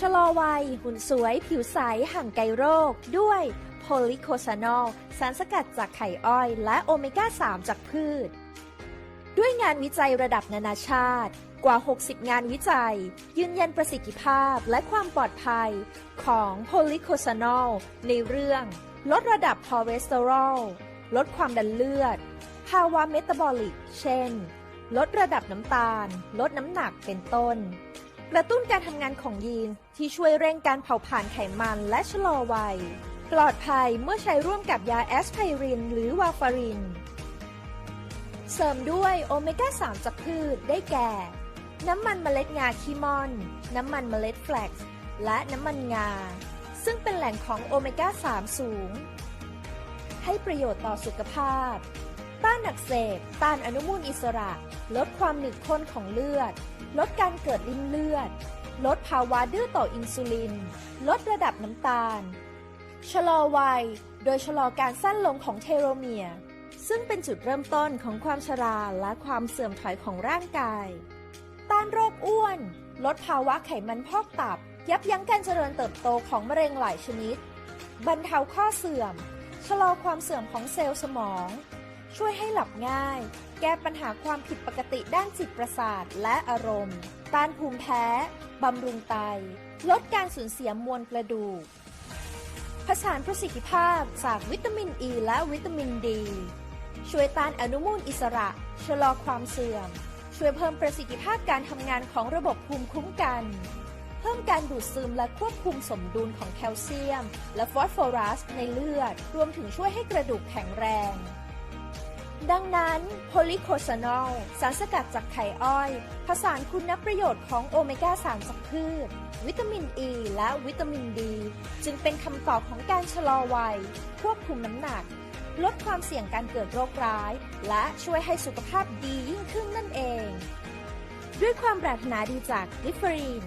ชะลอวัย หุ่นสวย ผิวใส ห่างไกลโรค ด้วยโพลิโคซานอล สารสกัดจากไข่อ้อย และโอเมก้า 3 จากพืช ด้วยงานวิจัยระดับนานาชาติ กว่า 60 งานวิจัย ยืนยันประสิทธิภาพและความปลอดภัยของโพลิโคซานอล ในเรื่อง ลดระดับคอเลสเตอรอล ลดความดันเลือด ภาวะเมตาบอลิก เช่น ลดระดับน้ำตาล ลดน้ำหนักเป็นต้น กระตุ้นการทำงานของยีนที่ช่วยเร่งการเผาผลาญไขมันและชะลอวัย ปลอดภัยเมื่อใช้ร่วมกับยาแอสไพริน หรือวาฟาริน เสริมด้วยโอเมก้า 3 จากพืชได้แก่ น้ำมันเมล็ดงาคีมอน น้ำมันเมล็ดแฟลกซ์และน้ำมันงา ซึ่งเป็นแหล่งของโอเมก้า 3 สูง ให้ประโยชน์ต่อสุขภาพ ต้านอักเสบ ต้านอนุมูลอิสระ ลดความหนืดข้นของเลือด ลดการเกิดริ่มเลือด ลดภาวะดื้อต่ออินซูลิน ลดระดับน้ำตาล ชะลอวัย โดยชะลอการสั้นลงของเทโลเมียร์ซึ่งเป็นจุดเริ่มต้นของความชราและความเสื่อมถอยของร่างกาย ต้านโรคอ้วน ลดภาวะไขมันพอกตับ ยับยั้งการเจริญเติบโตของมะเร็งหลายชนิด บรรเทาข้อเสื่อม ชะลอความเสื่อมของเซลล์สมอง ช่วยให้หลับง่าย แก้ปัญหาความผิดปกติด้านจิตประสาทและอารมณ์ ต้านภูมิแพ้ บำรุงไต ลดการสูญเสียมวลกระดูก ผสานประสิทธิภาพจากวิตามินอ e ีและวิตามินดี ช่วยต้านอนุมูลอิสระ ชะลอความเสื่อม ช่วยเพิ่มประสิทธิภาพการทำงานของระบบภูมิคุ้มกัน เพิ่มการดูดซึมและควบคุมสมดุลของแคลเซียม และฟอสฟอรัสในเลือด รวมถึงช่วยให้กระดูกแข็งแรง ดังนั้นโพลิโคซานอลสารสกัดจากไข่อ้อย ผสานคุณประโยชน์ของโอเมก้า 3 จากพืช วิตามินอ e ีและวิตามินดี จึงเป็นคำตอบของการชะลอวัย ควบคุมน้ำหนัก ลดความเสี่ยงการเกิดโรคร้าย และช่วยให้สุขภาพดียิ่งขึ้นนั่นเอง ด้วยความปรารถนาดีจากกิฟฟรีน